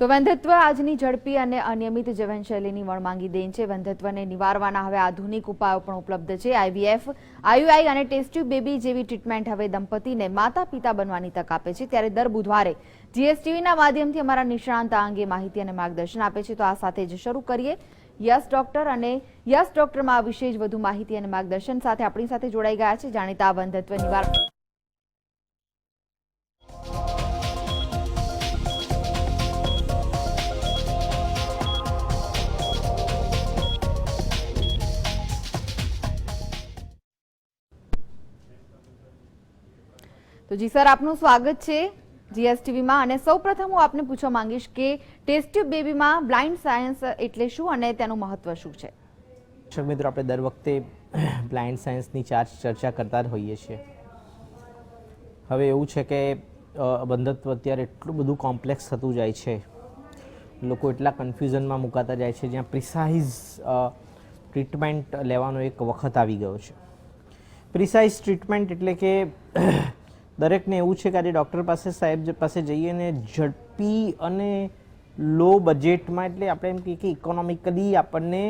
તો વંધત્વ આજની ઝડપી અને અનિયમિત જીવનશૈલીની વણમાંગી દેન છે. વંધત્વને નિવારવાના હવે આધુનિક ઉપાયો પણ ઉપલબ્ધ છે. આઈવીએફ, આઈયુઆઈ અને ટેસ્ટ્યુબ બેબી જેવી ટ્રીટમેન્ટ હવે દંપતીને માતા પિતા બનવાની તક આપે છે. ત્યારે દર બુધવારે જીએસટીવીના માધ્યમથી અમારા નિષ્ણાંત આ અંગે માહિતી અને માર્ગદર્શન આપે છે. તો આ સાથે જ શરૂ કરીએ. યસ ડોક્ટર અને યસ ડોક્ટરમાં આ વિશે જ વધુ માહિતી અને માર્ગદર્શન સાથે આપણી સાથે જોડાઈ ગયા છે. જાણીતા વંધત્વ નિવાર તો જી સર, આપનું સ્વાગત છે જીએસટીવીમાં અને સૌપ્રથમ હું આપને પૂછવા માંગીશ કે ટેસ્ટ ટ્યુબ બેબીમાં બ્લાઇન્ડ સાયન્સ એટલે શું અને તેનું મહત્વ શું છે? દર્શક મિત્રો, આપણે દર વખતે બ્લાઇન્ડ સાયન્સની ચાર ચર્ચા કરતા હોઈએ છીએ. હવે એવું છે કે બંધત્વ અત્યારે એટલું બધું કોમ્પ્લેક્સ થતું જાય છે. લોકો એટલા કન્ફ્યુઝનમાં મુકાતા જાય છે, જ્યાં પ્રિસાઇઝ ટ્રીટમેન્ટ લેવાનો એક વખત આવી ગયો છે. પ્રિસાઇઝ ટ્રીટમેન્ટ એટલે કે દરેકને એવું છે કે આજે ડૉક્ટર પાસે સાહેબ પાસે જઈએ ને ઝડપી અને લો બજેટમાં, એટલે આપણે એમ કહીએ કે ઇકોનોમિકલી આપણને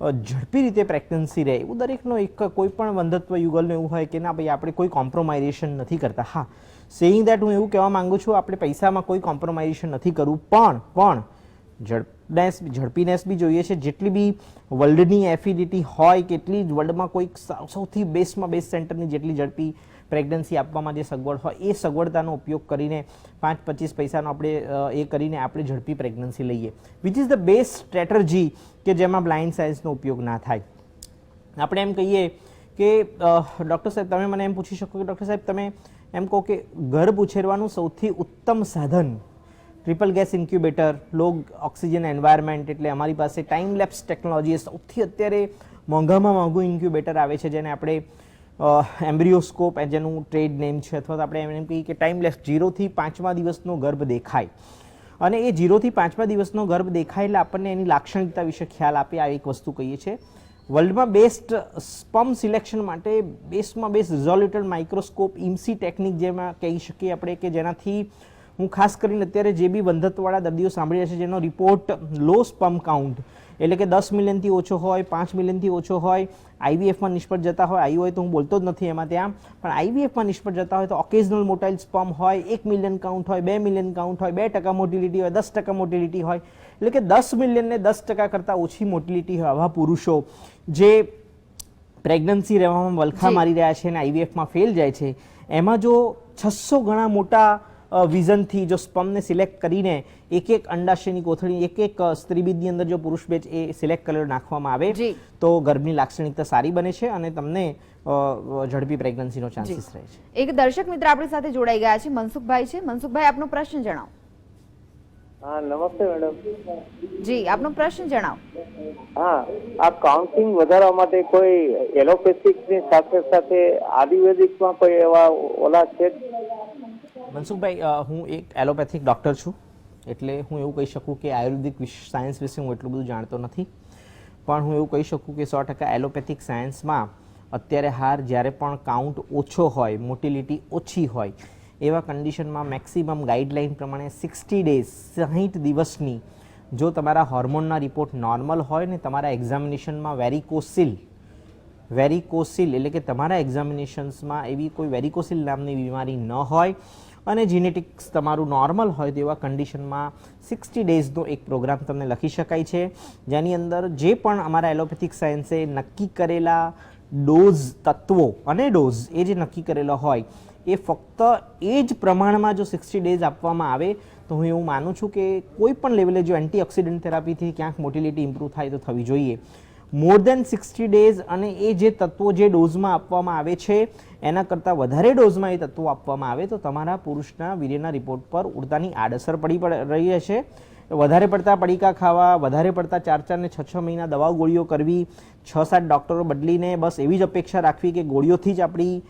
ઝડપી રીતે પ્રેગ્નન્સી રહે. એવું દરેકનો એક કોઈ પણ વંધત્વ, યુગલનું એવું હોય કે ના ભાઈ, આપણે કોઈ કોમ્પ્રોમાઇઝેશન નથી કરતા. હા સેઈંગ દેટ હું એવું કહેવા માંગુ છું, આપણે પૈસામાં કોઈ કોમ્પ્રોમાઇઝેશન નથી કરવું. પણ પણ, ઝડપનેસ, ઝડપીનેસ બી જોઈએ છે. જેટલી બી વર્લ્ડની એફિડિટી હોય, કેટલી જ વર્લ્ડમાં કોઈક સૌથી બેસ્ટમાં બેસ્ટ સેન્ટરની જેટલી ઝડપી પ્રેગ્નન્સી આપવામાં જે સગવડ હોય, એ સગવડતાનો ઉપયોગ કરીને પાંચ પચીસ પૈસાનો આપણે એ કરીને આપણે ઝડપી પ્રેગ્નન્સી લઈએ. Which is the best strategy કે જેમાં બ્લાઇન્ડ સાયન્સનો ઉપયોગ ના થાય? આપણે એમ કહીએ કે ડૉક્ટર સાહેબ, તમે મને એમ પૂછી શકો કે ડૉક્ટર સાહેબ, તમે એમ કહો કે ગર્ભ ઉછેરવાનું સૌથી ઉત્તમ સાધન triple gas incubator low oxygen environment એટલે અમારી પાસે ટાઈમ લેપ્સ ટેકનોલોજી સૌથી અત્યારે મોંઘામાં મોંઘું ઇન્ક્યુબેટર આવે છે, જેને આપણે એમ્બ્રિયોસ્કોપ જેનું ટ્રેડ નેમ છે અથવા તો આપણે એમ કહીએ કે ટાઈમ લેપ્સ જીરોથી પાંચમા દિવસનો ગર્ભ દેખાય. અને એ જીરોથી પાંચમા દિવસનો ગર્ભ દેખાય એટલે આપણને એની લાક્ષણિકતા વિશે ખ્યાલ આપે આ એક વસ્તુ કહીએ છીએ. વર્લ્ડમાં બેસ્ટ સ્પમ સિલેક્શન માટે બેસ્ટમાં best resoluted microscope IMSI technique જેમાં કહી શકીએ આપણે કે જેનાથી હું ખાસ કરીને અત્યારે જે બી બંધત્વવાળા દર્દીઓ સાંભળી રહ્યા છે જેનો રિપોર્ટ લો સ્પમ કાઉન્ટ એટલે કે દસ મિલિયનથી ઓછો હોય પાંચ મિલિયનથી ઓછો હોય આઈવીએફમાં નિષ્ફળ જતા હોય આઈ હોય તો હું બોલતો જ નથી એમાં ત્યાં પણ આઈવીએફમાં નિષ્ફળ જતા હોય તો ઓકેઝનલ મોટાઇલ સ્પમ હોય એક મિલિયન કાઉન્ટ હોય બે મિલિયન કાઉન્ટ હોય બે ટકા મોટિલિટી હોય દસ ટકા મોટિલિટી હોય એટલે કે દસ મિલિયનને દસ ટકા કરતાં ઓછી મોટિલિટી હોય આવા પુરુષો જે પ્રેગ્નન્સી રહેવામાં વલખા મારી રહ્યા છે અને આઈવીએફમાં ફેલ જાય છે. એમાં જો છસો ગણા મોટા વિઝનથી જો સ્પમને સિલેક્ટ કરીને એક એક અંડાશયની કોથળી એક એક સ્ત્રીબીજની અંદર જો પુરુષ બેચ એ સિલેક્ટ કરેલો નાખવામાં આવે. તો ગર્ભની લાક્ષણિકતા સારી બને છે અને તમને ઝડપી પ્રેગ્નન્સીનો ચાન્સીસ રહે છે. એક દર્શક મિત્ર આપણી સાથે જોડાઈ ગયા છે મનસુખભાઈ છે. મનસુખભાઈ આપનો પ્રશ્ન જણાવો. હા નમસ્તે મેડમ. જી આપનો પ્રશ્ન જણાવો. હા આ કાઉન્ટિંગ વધારવા માટે કોઈ એલોપેથિકની સાથે સાથે આયુર્વેદિકમાં કોઈ એવા ઓલા છે? મનસુખભાઈ હું એક એલોપેથિક ડૉક્ટર છું. એટલે હું એવું કહી શકું કે આયુર્વેદિક સાયન્સ વિશે હું એટલું બધું જાણતો નથી. પણ હું એવું કહી શકું કે સો ટકા એલોપેથિક સાયન્સમાં અત્યારે હાર જ્યારે પણ કાઉન્ટ ઓછો હોય મોટિલિટી ઓછી હોય, એવા કન્ડિશનમાં મેક્સિમમ ગાઈડલાઇન પ્રમાણે સિક્સટી ડેઝ સાહીઠ દિવસની, જો તમારા હોર્મોનના રિપોર્ટ નોર્મલ હોય ને તમારા એક્ઝામિનેશનમાં વેરિકોસિલ વેરિકોસિલ એટલે કે તમારા એક્ઝામિનેશન્સમાં એવી કોઈ વેરિકોસિલ નામની બીમારી ન હોય અને જીનેટિક્સ તમારું નોર્મલ હોય તેવા કન્ડિશનમાં સિક્સટી ડેઝનો એક પ્રોગ્રામ તમને લખી શકાય છે. જેની અંદર જે પણ અમારા એલોપેથિક સાયન્સે નક્કી કરેલા ડોઝ તત્વો અને ડોઝ એ જે નક્કી કરેલો હોય, એ ફક્ત એ જ પ્રમાણમાં જો સિક્સટી ડેઝ આપવામાં આવે, તો હું એવું માનું છું કે કોઈ પણ લેવલે જો એન્ટીઓક્સિડન્ટ થેરાપીથી ક્યાંક મોટિલિટી ઇમ્પ્રૂવ થાય તો થવી જોઈએ. મોર દેન સિક્સટી ડેઝ અને એ જે તત્વો જે ડોઝમાં આપવામાં આવે છે, એના કરતાં વધારે ડોઝમાં એ તત્વો આપવામાં આવે તો તમારા પુરુષના વીર્યના રિપોર્ટ પર ઉડતાની આડઅસર પડી રહી હશે. વધારે પડતા પડીકા ખાવા, વધારે પડતા ચાર ચાર ને છ છ મહિના દવા ગોળીઓ કરવી, છ સાત ડૉક્ટરો બદલીને બસ એવી જ અપેક્ષા રાખવી કે ગોળીઓથી જ આપણી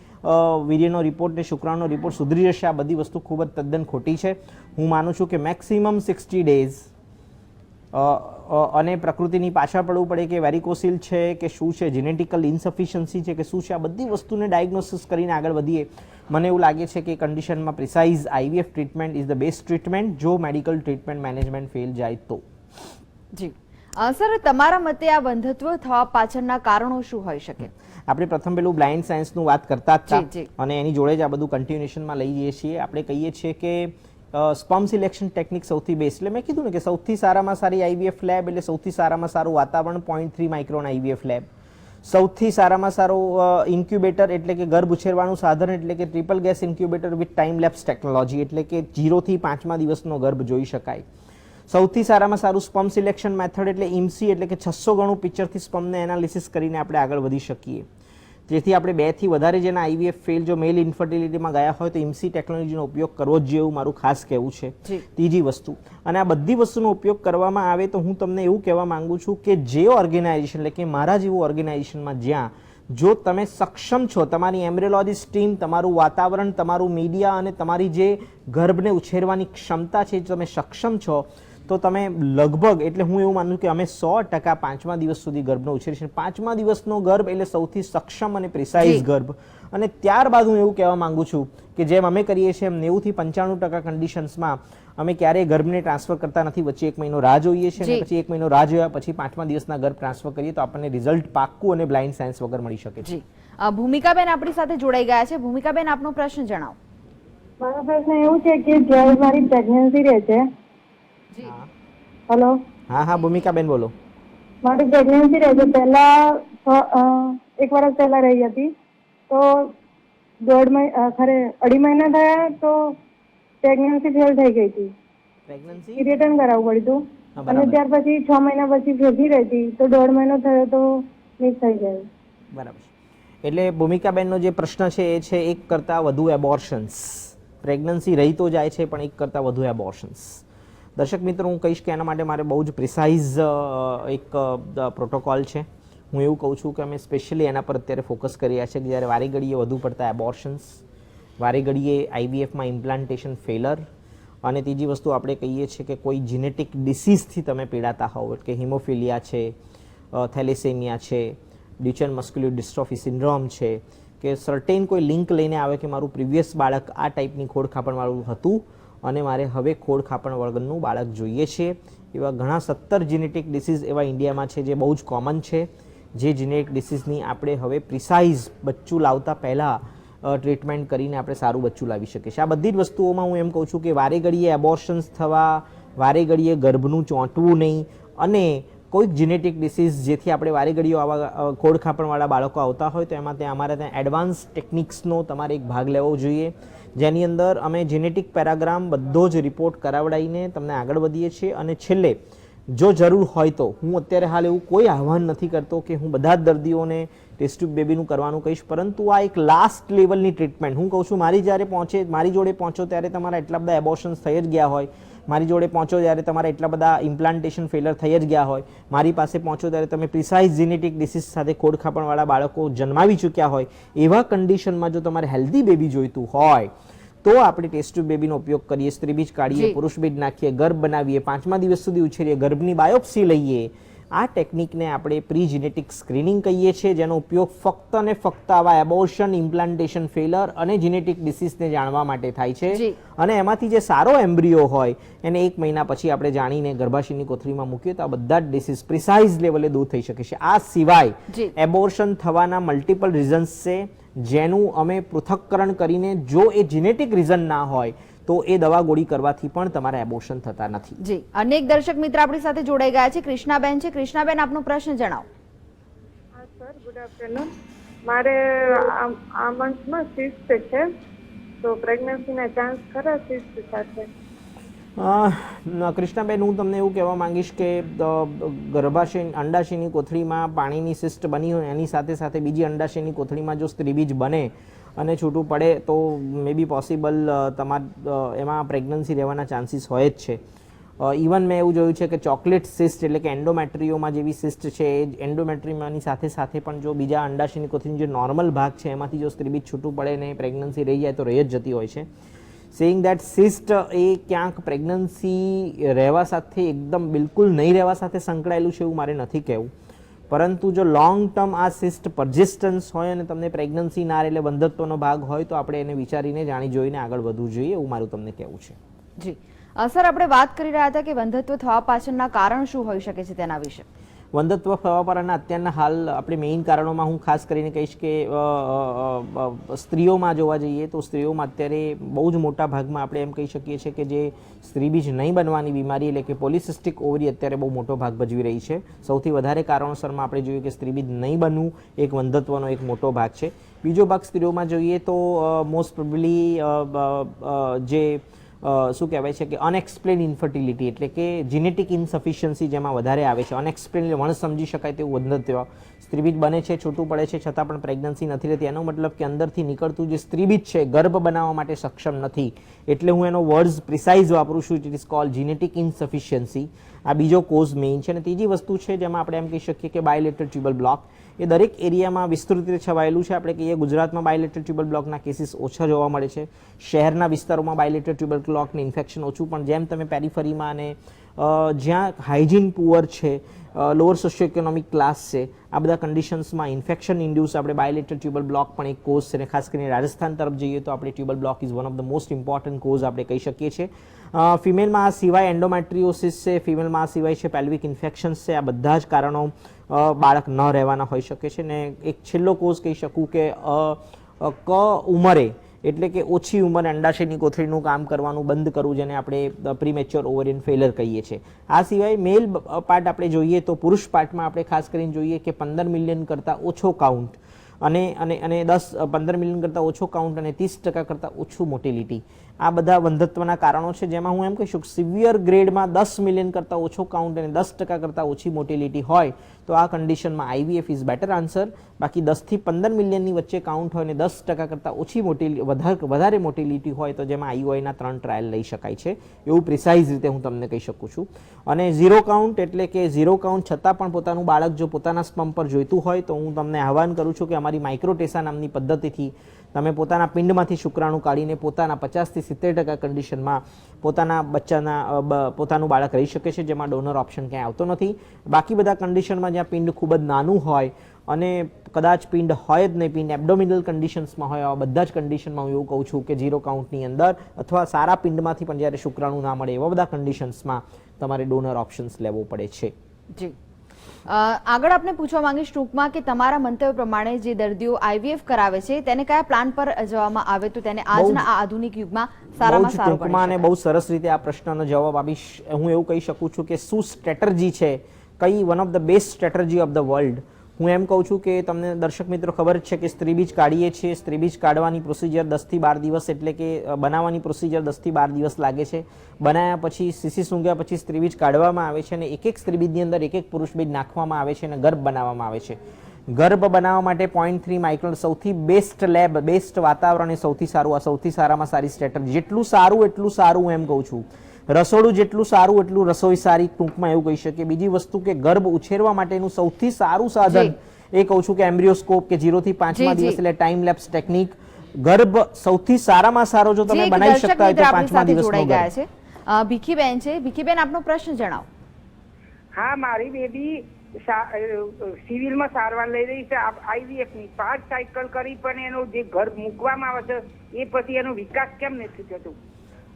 વીર્યનો રિપોર્ટ ને શુક્રાણુનો રિપોર્ટ સુધરી જશે. આ બધી વસ્તુ ખૂબ જ તદ્દન ખોટી છે. હું માનું છું કે મેક્સિમમ સિક્સટી ડેઝ અને પ્રકૃતિની પાછળ પડવું પડે કે વેરિકોસિલ છે કે શું છે જેનેટિકલ ઇન્સફિશિયન્સી છે કે શું છે આ બધી વસ્તુને ડાયગ્નોસિસ કરીને આગળ વધીએ. મને એવું લાગે છે કે કન્ડિશનમાં precise IVF treatment is the best treatment જો મેડિકલ ટ્રીટમેન્ટ મેનેજમેન્ટ ફેલ જાય તો. જી. સર તમારા મતે આ બંધત્વ થવા પાછળના કારણો શું હોઈ શકે? આપણે પ્રથમ પેલું બ્લાઇન્ડ સાયન્સનું વાત કરતા જી. અને એની જોડે જ આ બધું કન્ટિન્યુએશનમાં લઈ જઈએ છીએ. આપણે કહીએ છીએ કે સ્પમ સિલેક્શન ટેકનિક સૌથી બેસ્ટ એટલે મેં કીધું ને કે સૌથી સારામાં સારી આઈવીએફ લેબ એટલે સૌથી સારામાં સારું વાતાવરણ point three micron IVF lab સૌથી સારામાં સારું ઇન્ક્યુબેટર એટલે કે ગર્ભ ઉછેરવાનું સાધન એટલે કે triple gas incubator with time lapse technology એટલે કે જીરોથી પાંચમા દિવસનો ગર્ભ જોઈ શકાય. સૌથી સારામાં સારું સ્પમ સિલેક્શન મેથડ એટલે ઇમસી એટલે કે છસો ગણું પિક્ચરથી સ્પમને એનાલિસિસ કરીને આપણે આગળ વધી શકીએ. જેથી આપણે બેથી વધારે જેના આઈવીએફ ફેલ જો મેલ ઇન્ફર્ટિલિટીમાં ગયા હોય તો ઇમસી ટેકનોલોજીનો ઉપયોગ કરવો જ જેવું મારું ખાસ કહેવું છે. ત્રીજી વસ્તુ. અને આ બધી વસ્તુનો ઉપયોગ કરવામાં આવે તો હું તમને એવું કહેવા માંગુ છું કે જે ઓર્ગેનાઇઝેશન એટલે કે મારા જેવું ઓર્ગેનાઇઝેશનમાં જ્યાં જો તમે સક્ષમ છો તમારી એમ્બ્રિયોલોજીસ્ટ ટીમ તમારું વાતાવરણ તમારું મીડિયા અને તમારી જે ગર્ભને ઉછેરવાની ક્ષમતા છે તમે સક્ષમ છો તો તમે લગભગ એટલે હું એવું માનું કે અમે સો ટકા પાંચમા દિવસ સુધી ગર્ભનો ઉછેરી છે. પાંચમા દિવસનો ગર્ભ એટલે સૌથી સક્ષમ અને પ્રિસાઇઝ. ગર્ભ. અને ત્યારબાદ હું એવું કહેવા માંગુ છું કે જેમ અમે કરીએ છીએ એમ નેવુંથી પંચાણું ટકા કન્ડિશન્સમાં અમે ક્યારેય ગર્ભને ટ્રાન્સફર કરતા નથી. વચ્ચે એક મહિનો રાહ જોઈએ છીએ પછી એક મહિનો રાહ જોયા પછી પાંચમા દિવસના ગર્ભ ટ્રાન્સફર કરીએ તો આપણને રિઝલ્ટ પાક્કું અને બ્લાઇન્ડ સાયન્સ વગર મળી શકે છે. ભૂમિકાબેન આપણી સાથે જોડાઈ ગયા છે. ભૂમિકાબેન આપનો પ્રશ્ન જણાવો. મારો પ્રશ્ન એવું છે કે જ્યારે મારી પ્રેગ્નન્સી રહે છે હલો. હા હા ભૂમિકાબેન બોલો. મારી પ્રેગ્નન્સી રહે છે. પહેલા એક વર્ષ પહેલા રહી હતી. તો દોઢ મહિના ખરે અઢી મહિના થયા તો પ્રેગ્નન્સી ફેલ થઈ ગઈ હતી. પ્રેગ્નન્સી રિટર્ન કરાવવું પડ્યું હતું. અને ત્યાર પછી છ મહિના પછી ફેરથી રહેતી તો દોઢ મહિનો થયો તો મિસ થઈ ગયું. બરાબર. એટલે ભૂમિકાબેનનો જે પ્રશ્ન છે એ છે એક કરતાં વધુ એબોર્શન્સ પ્રેગ્નન્સી રહી તો જાય છે પણ એક કરતાં વધુ એબોર્શન્સ દર્શક મિત્રો, હું કહીશ કે એના માટે મારે બહુ જ પ્રિસાઇઝ એક પ્રોટોકોલ છે. હું એવું કહું છું કે અમે સ્પેશિયલી એના પર અત્યારે ફોકસ કરી રહ્યા છીએ કે જ્યારે વારે વધુ પડતા એબોર્શન્સ વારે ઘડીએ આઈવીએફમાં ઇમ્પ્લાન્ટેશન ફેલર અને ત્રીજી વસ્તુ આપણે કહીએ છીએ કે કોઈ જીનેટિક ડિસીઝથી તમે પીડાતા હોવ કે હિમોફિલિયા છે થેલેસેમિયા છે ડ્યુચન મસ્ક્યુલર ડિસ્ટ્રોફી સિન્ડ્રોમ છે, કે સર્ટેન કોઈ લિંક લઈને આવે કે મારું પ્રિવિયસ બાળક આ ટાઈપની ખોડ ખાપણવાળું હતું અને મારે હવે ખોડ ખાપણ વગરનું બાળક જોઈએ છે. એવા ઘણા સત્તર જીનેટિક ડિસીઝ એવા ઇન્ડિયામાં છે જે બહુ જ કોમન છે. જે જીનેટિક ડિસીઝની આપણે હવે પ્રિસાઇઝ બચ્ચું લાવતા પહેલાં ટ્રીટમેન્ટ કરીને આપણે સારું બચ્ચું લાવી શકીએ છીએ. આ બધી જ વસ્તુઓમાં હું એમ કહું છું કે વારે ઘડીએ એબોર્શન્સ થવા વારે ઘડીએ ગર્ભનું ચોંટવું નહીં અને કોઈક જીનેટિક ડિસીઝ જેથી આપણે વારે ઘડીઓ આવા અ, ખોડ ખાપણવાળા બાળકો આવતા હોય તો એમાં ત્યાં અમારે ત્યાં એડવાન્સ ટેકનિક્સનો તમારે એક ભાગ લેવો જોઈએ. જેની અંદર અમે જેનેટિક પેરાગ્રામ બધો જ રિપોર્ટ કરાવડાવીને તમને આગળ વધીએ છીએ અને છેલ્લે જો જરૂર હોય તો હું અત્યારે હાલ એવું કોઈ આહ્વાન નથી કરતો કે હું બધા જ દર્દીઓને ટેસ્ટ ટ્યુબ બેબીનું કરવાનું કહીશ. પરંતુ આ એક લાસ્ટ લેવલની ટ્રીટમેન્ટ હું કહું છું મારી જ્યારે પહોંચે મારી જોડે પહોંચો ત્યારે તમારા એટલા બધા એબોર્શન્સ થઈ જ ગયા હોય. મારી જોડે પહોંચો ત્યારે તમારા એટલા બધા ઇમ્પ્લાન્ટેશન ફેલર થઈ જ ગયા હોય. મારી પાસે પહોંચો ત્યારે તમે પ્રિસાઇઝ જીનેટિક ડિસીઝ સાથે ખોડખાપણવાળા બાળકો જન્માવી ચૂક્યા હોય. એવા કન્ડિશનમાં જો તમારે હેલ્ધી બેબી જોઈતું હોય તો આપણે ટેસ્ટ ટ્યુબ બેબીનો ઉપયોગ કરીએ. સ્ત્રીબીજ કાઢીએ પુરુષ બીજ નાખીએ ગર્ભ બનાવીએ પાંચમા દિવસ સુધી ઉછેરીએ ગર્ભની બાયોપ્સી લઈએ. આ ટેકનિકને આપણે પ્રી જીનેટિક સ્ક્રીનિંગ કહીએ છીએ જેનો ઉપયોગ ફક્ત અને ફક્ત આવા એબોર્શન ઇમ્પ્લાન્ટેશન ફેલર અને જીનેટિક ડિસીઝને જાણવા માટે થાય છે. અને એમાંથી જે સારો એમ્બ્રિયો હોય એને એક મહિના પછી આપણે જાણીને ગર્ભાશયની કોથળીમાં મૂકીએ તો આ બધા જ ડિસીઝ પ્રિસાઇઝ લેવલે દૂર થઈ શકે છે. આ સિવાય એબોર્શન થવાના મલ્ટિપલ રીઝન્સ છે જેનું અમે પૃથક્કરણ કરીને જો એ જીનેટિક રીઝન ના હોય તો એ દવા ગોળી કરવાથી પણ તમારા એબોર્શન થતા નથી. જી અનેક દર્શક મિત્ર આપણી સાથે જોડાઈ ગયા છે. કૃષ્ણાબેન છે. કૃષ્ણાબેન આપનો પ્રશ્ન જણાવો. Sir good afternoon. મારે આ આ મંથમાં સિસ્ટ છે તો પ્રેગ્નન્સીના ચાન્સ ખરા સિસ્ટ સાથે? કૃષ્ણાબેન હું તમને એવું કહેવા માંગીશ કે ગર્ભાશય અંડાશયની કોથળીમાં પાણીની સિસ્ટ બની હોય એની સાથે સાથે બીજી અંડાશયની કોથળીમાં જો સ્ત્રીબીજ બને અને છૂટું પડે તો મે બી પોસિબલ તમાર એમાં પ્રેગ્નન્સી રહેવાના ચાન્સીસ હોય જ છે. ઇવન મેં એવું જોયું છે કે ચોકલેટ સિસ્ટ એટલે કે એન્ડોમેટ્રિયોમાં જેવી સિસ્ટ છે, એ એન્ડોમેટ્રીમાની સાથે સાથે પણ જો બીજા અંડાશયની કોથળીનો જે નોર્મલ ભાગ છે, એમાંથી જો સ્ત્રીબીજ છૂટું પડે ને પ્રેગ્નન્સી રહી જાય તો રહી જ જતી હોય છે. સેઇંગ દેટ સિસ્ટ એ ક્યાંક પ્રેગ્નન્સી રહેવા સાથે એકદમ બિલકુલ નહીં રહેવા સાથે સંકળાયેલું છે એવું મારે નથી કહેવું. પરંતુ જો લોંગ ટર્મ આ સિસ્ટ પરજિસ્ટન્સ હોય અને તમને પ્રેગ્નન્સી ના રહે એટલે બંધત્વનો ભાગ હોય, તો આપણે એને વિચારીને, જાણી જોઈને આગળ વધવું જોઈએ એવું મારું તમને કહેવું છે. જી. સર, આપણે વાત કરી રહ્યા હતા કે બંધત્વ થવા પાછળના કારણ શું હોઈ શકે છે તેના વિશે. વંધત્વ થવા પરના અત્યારના હાલ આપણે મેઇન કારણોમાં હું ખાસ કરીને કહીશ કે સ્ત્રીઓમાં જોવા જઈએ તો સ્ત્રીઓમાં અત્યારે બહુ જ મોટા ભાગમાં આપણે એમ કહી શકીએ છીએ કે જે સ્ત્રીબીજ નહીં બનવાની બીમારી એટલે કે પોલિસિસ્ટિક ઓવરી અત્યારે બહુ મોટો ભાગ ભજવી રહી છે. સૌથી વધારે કારણોસરમાં આપણે જોઈએ કે સ્ત્રીબીજ નહીં બનવું એક વંધત્વનો એક મોટો ભાગ છે. બીજો ભાગ સ્ત્રીઓમાં જોઈએ તો મોસ્ટ પ્રોબેબલી જે શું કહેવાય છે કે અનએક્સપ્લેન ઇન્ફર્ટિલિટી એટલે કે જીનેટિક ઇન્સફિશિયન્સી જેમાં વધારે આવે છે. અનએક્સપ્લેન વણ સમજી શકાય તેવું વંધત્વ સ્ત્રીબીજ બને છે, છૂટું પડે છે, છતાં પણ પ્રેગ્નન્સી નથી રહેતી. એનો મતલબ કે અંદરથી નીકળતું જે સ્ત્રીબીજ છે, ગર્ભ બનાવવા માટે સક્ષમ નથી. એટલે હું એનો વર્ડ્સ પ્રિસાઇઝ વાપરું છું. It is call genetic insufficiency આ બીજો કોઝ મેઇન છે. અને ત્રીજી વસ્તુ છે જેમાં આપણે એમ કહી શકીએ કે બાયોલેટર ટ્યુબલ બ્લોક એ દરેક એરિયામાં વિસ્તૃત રીતે છવાયેલું છે. આપણે કહીએ ગુજરાતમાં બાયલેટર ટ્યુબલ બ્લોકના કેસીસ ઓછા જોવા મળે છે. શહેરના વિસ્તારોમાં બાયોલેટર ટ્યુબલ બ્લોકનું ઇન્ફેક્શન ઓછું, પણ જેમ તમે પેરીફરીમાં અને જ્યાં હાઇજીન પુઅર છે લોઅર સોશિયો ઇકોનોમિક ક્લાસ છે, આ બધા કન્ડિશન્સમાં ઇન્ફેક્શન ઇન્ડ્યુસ આપણે બાયોલેટર ટ્યુબલ બ્લોક પણ એક કોઝ છે. અને ખાસ કરીને રાજસ્થાન તરફ જઈએ તો આપણે tubal block is one of the most important cause આપણે કહી શકીએ છીએ. ફિમેલમાં આ સિવાય એન્ડોમેટ્રિયોસિસ છે ફિમેલમાં આ સિવાય છે પેલ્વિક ઇન્ફેક્શન્સ છે, આ બધા જ કારણો બાળક ન રહેવાના હોઈ શકે છે ને એક છેલ્લો કોઝ કહી શકું કે ક ઉંમરે એટલે કે ઓછી ઉંમરે અંડાશયની કોથળીનું કામ કરવાનું બંધ કરવું જેને આપણે પ્રીમેચ્યોર ઓવરિયન ફેલર કહીએ છીએ. આ સિવાય મેલ પાર્ટ આપણે જોઈએ તો પુરુષ પાર્ટમાં આપણે ખાસ કરીને જોઈએ કે પંદર મિલિયન કરતાં ઓછો કાઉન્ટ અને અને અને દસ પંદર મિલિયન કરતાં ઓછો કાઉન્ટ અને ત્રીસ ટકા કરતાં ઓછું મોટિલિટી આ બધા બંધત્વના કારણો છે. જેમાં હું એમ કહીશું કે સિવિયર ગ્રેડમાં દસ મિલિયન કરતાં ઓછો કાઉન્ટ અને દસ ટકા કરતાં ઓછી મોટિલિટી હોય તો આ કન્ડિશનમાં આઈવીએફ ઇઝ બેટર આન્સર બાકી દસથી પંદર મિલિયનની વચ્ચે કાઉન્ટ હોય અને દસ ટકા કરતાં ઓછી મોટી વધારે વધારે મોટિલિટી હોય તો જેમાં આઈઓઆઈના ત્રણ ટ્રાયલ લઈ શકાય છે. એવું પ્રિસાઇઝ રીતે હું તમને કહી શકું છું. અને ઝીરો કાઉન્ટ એટલે કે ઝીરો કાઉન્ટ છતાં પણ પોતાનું બાળક જો પોતાના સ્પમ પર જોઈતું હોય તો હું તમને આહવાન કરું છું કે અમારી માઇક્રોટેસા નામની પદ્ધતિથી તમે પોતાના પિંડમાંથી શુક્રાણુ કાઢીને પોતાના પચાસથી સિત્તેર ટકા કન્ડિશનમાં પોતાના બચ્ચાના પોતાનું બાળક રહી શકે છે, જેમાં ડોનર ઓપ્શન ક્યાંય આવતો નથી. બાકી બધા કન્ડિશનમાં જ્યાં પિંડ ખૂબ જ નાનું હોય અને કદાચ પિંડ હોય જ નહીં પિંડ એબડોમિનલ કન્ડિશન્સમાં હોય આવા બધા જ કન્ડિશનમાં હું એવું કહું છું કે ઝીરો કાઉન્ટની અંદર અથવા સારા પિંડમાંથી પણ જ્યારે શુક્રાણુ ના મળે એવા બધા કન્ડિશન્સમાં તમારે ડોનર ઓપ્શન્સ લેવો પડે છે. જી. આગળ આપણે પૂછવા માંગીશ ટૂંકમાં કે તમારા મંતવ્ય પ્રમાણે જે દર્દીઓ આઈવીએફ કરાવે છે તેને કયા પ્લાન પર જવામાં આવે તો તેને આજના આ આધુનિક યુગમાં સારામાં સારું ટૂંકમાં અને બહુ સરસ રીતે આ પ્રશ્નનો જવાબ આપીશ. હું એવું કહી શકું છું કે શું સ્ટ્રેટર્જી છે કઈ one of the best strategy of the world હું એમ કહું છું કે તમને દર્શક મિત્રો ખબર છે કે સ્ત્રીબીજ કાઢીએ છીએ. સ્ત્રીબીજ કાઢવાની પ્રોસિજર દસથી બાર દિવસ એટલે કે બનાવવાની પ્રોસિજર દસથી બાર દિવસ લાગે છે. બનાવ્યા પછી સીસી સૂંઘ્યા પછી સ્ત્રીબીજ કાઢવામાં આવે છે અને એક એક સ્ત્રીબીજની અંદર એક એક પુરુષ બીજ નાખવામાં આવે છે અને ગર્ભ બનાવવામાં આવે છે. ગર્ભ બનાવવા માટે પોઈન્ટ થ્રી માઇક્રોન સૌથી બેસ્ટ લેબ બેસ્ટ વાતાવરણ એ સૌથી સારું, આ સૌથી સારામાં સારી સ્ટ્રેટર્જી જેટલું સારું, એટલું સારું હું એમ કહું છું. રસોડું જેટલું સારું એટલું રસોઈ સારી ટૂંકમાં એવું કહી શકીએ. બીજી વસ્તુ કે ગર્ભ ઉછેરવા માટેનું સૌથી સારું સાધન એ કહું છું કે એમ્બ્રિયોસ્કોપ કે ઝીરો થી પાંચમા. દિવસ એટલે ટાઈમ લેપ્સ ટેકનિક. ગર્ભ સૌથી સારામાં સારો જો તમે બનાવી શકતા હોય તો પાંચમા દિવસનો ગર્ભ. ભીખીબેન છે. ભીખીબેન આપનો પ્રશ્ન જણાવો. હા મારી બેબી સિવિલમાં સારવાર લઈ રહી છે. આઈવીએફની પાંચ સાયકલ કરી પણ એનો જે ઘર મૂકવામાં આવે છે એ પછી એનો વિકાસ કેમ નથી થતો?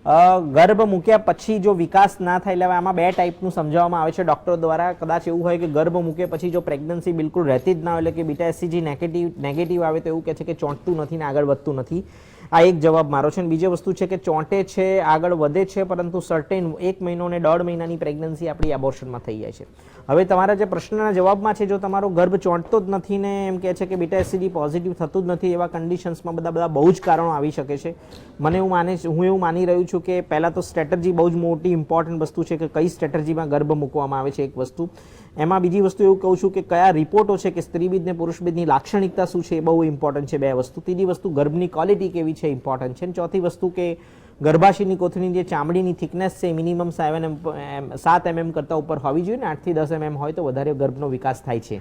ગર્ભ મૂક્યા પછી જો વિકાસ ના થાય એટલે આમાં બે ટાઈપનું સમજાવવામાં આવે છે. ડૉક્ટરો દ્વારા કદાચ એવું હોય કે ગર્ભ મૂકે પછી જો પ્રેગ્નન્સી બિલકુલ રહેતી જ ના હોય એટલે કે બીટા એસસીજી નેગેટિવ નેગેટિવ આવે તો એવું કહે છે કે ચોંટતું નથી ને આગળ વધતું નથી. આ એક જવાબ મારો છે અને બીજી વસ્તુ છે કે ચોંટે છે, આગળ વધે છે, પરંતુ સર્ટેન એક મહિનો ને દોઢ મહિનાની પ્રેગ્નન્સી આપણી એબોર્શનમાં થઈ જાય છે. હવે તમારા જે પ્રશ્નના જવાબમાં છે, જો તમારો ગર્ભ ચોંટતો જ નથી ને એમ કહે છે કે બીટા એસિડી પોઝિટિવ થતું જ નથી, એવા કન્ડિશન્સમાં બધા બધા બહુ જ કારણો આવી શકે છે. મને એવું માને હું એવું માની રહ્યું છું કે પહેલાં તો સ્ટ્રેટર્જી બહુ જ મોટી ઇમ્પોર્ટન્ટ વસ્તુ છે કે કઈ સ્ટ્રેટર્જીમાં ગર્ભ મૂકવામાં આવે છે એક વસ્તુ. એમાં બીજી વસ્તુ એવું કહું છું કે કયા રિપોર્ટો છે કે સ્ત્રીબીજ ને પુરુષબીજની લાક્ષણિકતા શું છે એ બહુ ઇમ્પોર્ટન્ટ છે બે વસ્તુ. ત્રીજી વસ્તુ ગર્ભની ક્વોલિટી કેવી છે ઇમ્પોર્ટન્ટ છે. ચોથી વસ્તુ કે ગર્ભાશયની કોથળીની જે ચામડીની થિકનેસ છે મિનિમમ સેવન એમ સાત એમએમ કરતાં ઉપર હોવી જોઈએ ને આઠથી દસ એમએમ હોય તો વધારે ગર્ભનો વિકાસ થાય છે.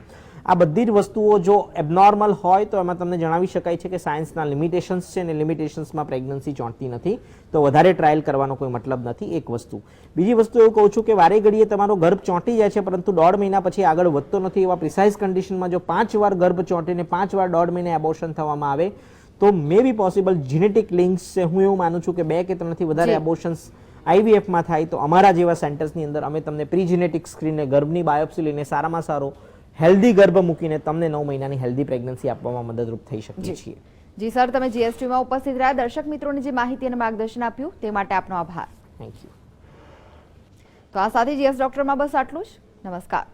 આ બધી જ વસ્તુઓ જો એબનોર્મલ હોય તો એમાં તમને જણાવી શકાય છે કે સાયન્સના લિમિટેશન્સ છે અને લિમિટેશન્સમાં પ્રેગ્નન્સી ચોંટતી નથી. તો વધારે ટ્રાયલ કરવાનો કોઈ મતલબ નથી, એક વસ્તુ. બીજી વસ્તુ એવું કહું છું કે વારે ઘડીએ તમારો ગર્ભ ચોંટી જાય છે, પરંતુ દોઢ મહિના પછી આગળ વધતો નથી એવા પ્રિસાઇઝ કન્ડિશનમાં જો પાંચ વાર ગર્ભ ચોંટીને પાંચ વાર દોઢ મહિને એબોર્શન થવામાં આવે તો મે બી પોસિબલ જીનેટિક લિંક્સ છે. હું એવું માનું છું કે બે કે ત્રણથી વધારે એબોશન્સ એબોર્શન્સ આઈવીએફમાં થાય તો અમારા જેવા સેન્ટર્સની અંદર અમે તમને પ્રી જીનેટિક સ્ક્રીનને ગર્ભની બાયોપ્સી લઈને સારામાં સારો હેલ્ધી ગર્ભ મૂકીને તમને નવ મહિનાની હેલ્ધી પ્રેગ્નન્સી આપવામાં મદદરૂપ થઈ શકીએ છીએ. જી સર તમે જીએસટીમાં ઉપસ્થિત રહ્યા. દર્શક મિત્રોને જે માહિતી અને માર્ગદર્શન આપ્યું તે માટે આપનો આભાર. થેન્ક યુ તો આ સાથે જીએસ ડોક્ટરમાં બસ આટલું જ. નમસ્કાર.